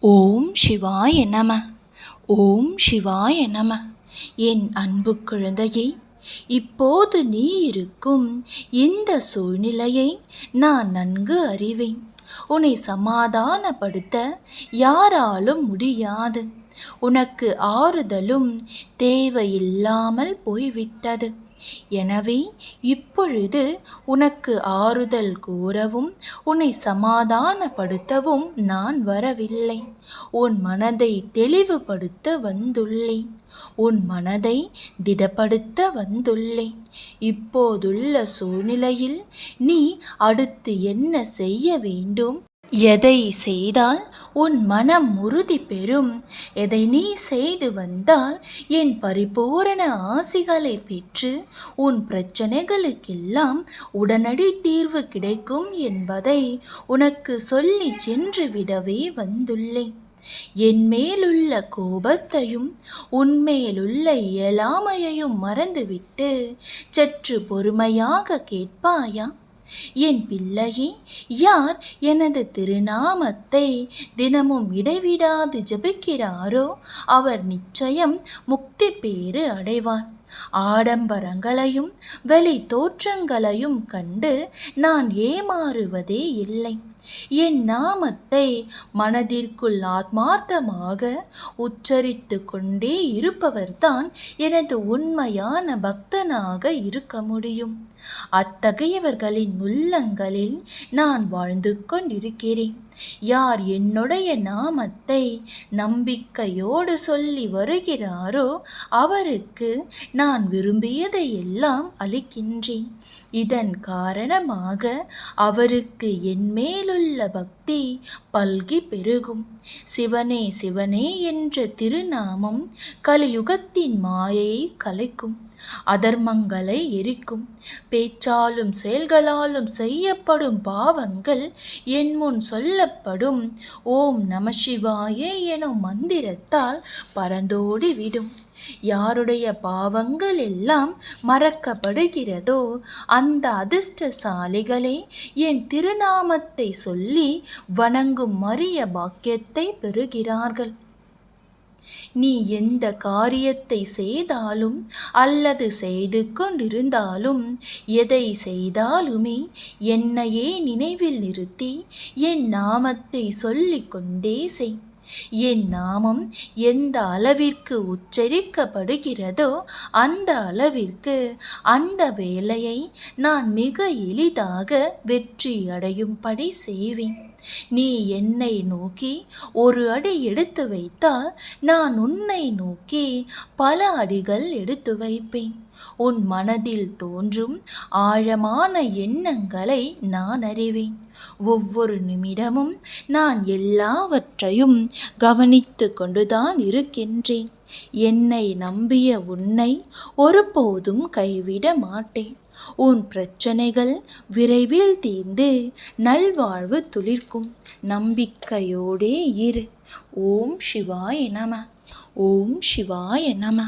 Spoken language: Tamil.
ஓம் சிவாய நம. ஓம் சிவாய நம. என் அன்பு குழந்தையே இப்போது நீ இருக்கும் இந்த சூழ்நிலையை நான் நன்கு அறிவேன். உன்னை சமாதானப்படுத்த யாராலும் முடியாது. உனக்கு ஆறுதலும் தேவையில்லாமல் போய்விட்டது. எனவே இப்பொழுது உனக்கு ஆறுதல் கூறவும் உன்னை சமாதானப்படுத்தவும் நான் வரவில்லை. உன் மனதை தெளிவுபடுத்த வந்துள்ளேன். உன் மனதை திடப்படுத்த வந்துள்ளேன். இப்போதுள்ள சூழ்நிலையில் நீ அடுத்து என்ன செய்ய வேண்டும்? எதை செய்தால் உன் மனம் உறுதி பெறும்? எதை நீ செய்து வந்தால் என் பரிபூரண ஆசிகளை பெற்று உன் பிரச்சனைகளுக்கெல்லாம் உடனடி தீர்வு கிடைக்கும் என்பதை உனக்கு சொல்லி சென்று விடவே வந்துள்ளேன். என் மேலுள்ள கோபத்தையும் உன்மேலுள்ள இயலாமையையும் மறந்துவிட்டு சற்று பொறுமையாக கேட்பாயா? என் பிள்ளையே யார் எனது திருநாமத்தை தினமும் இடைவிடாது ஜபிக்கிறாரோ அவர் நிச்சயம் முக்தி பேறு அடைவார். ஆடம்பரங்களையும் வெளி தோற்றங்களையும் கண்டு நான் ஏமாறுவதே இல்லை. என் நாமத்தை மனதிற்குள் ஆத்மார்த்தமாக உச்சரித்து கொண்டே இருப்பவர்தான் எனது உண்மையான பக்தனாக இருக்க முடியும். அத்தகையவர்களின் உள்ளங்களில் நான் வாழ்ந்து கொண்டிருக்கிறேன். யார் என்னுடைய நாமத்தை நம்பிக்கையோடு சொல்லி வருகிறாரோ அவருக்கு நான் விரும்பியதை எல்லாம் அளிக்கின்றேன். இதன் காரணமாக அவருக்கு என் மேலுள்ள பக்தி பல்கி பெருகும். சிவனே சிவனே என்ற திருநாமம் கலியுகத்தின் மாயையை கலைக்கும். அதர்மங்களை எரிக்கும். பேச்சாலும் செயல்களாலும் செய்யப்படும் பாவங்கள் என் முன் சொல்லப்படும். ஓம் நம சிவாயே எனும் மந்திரத்தால் பறந்தோடி விடும். யாருடைய பாவங்கள் எல்லாம் மறக்கப்படுகிறதோ அந்த அதிர்ஷ்டசாலிகளே என் திருநாமத்தை சொல்லி வணங்கும் மரிய பாக்கியத்தை பெறுகிறார்கள். நீ எந்த காரியத்தை செய்தாலும் அல்லது செய்து கொண்டிருந்தாலும் எதை செய்தாலுமே என்னையே நினைவில் நிறுத்தி என் நாமத்தை சொல்லிக்கொண்டே செய். என் நாமம் எந்த அளவிற்கு உச்சரிக்கப்படுகிறதோ அந்த அளவிற்கு அந்த வேலையை நான் மிக எளிதாக வெற்றி அடையும்படி செய்வேன். நீ என்னை நோக்கி ஒரு அடி எடுத்து வைத்தால் நான் உன்னை நோக்கி பல அடிகள் எடுத்து வைப்பேன். உன் மனதில் தோன்றும் ஆழமான எண்ணங்களை நான் அறிவேன். ஒவ்வொரு நிமிடமும் நான் எல்லாவற்றையும் கவனித்து கொண்டுதான் இருக்கின்றேன். என்னை நம்பிய உன்னை ஒருபோதும் கைவிட மாட்டேன். உன் பிரச்சனைகள் விரைவில் தீர்ந்து நல்வாழ்வு துளிர்க்கும். நம்பிக்கையோடே இரு. ஓம் சிவாய நம. ஓம் சிவாய நம.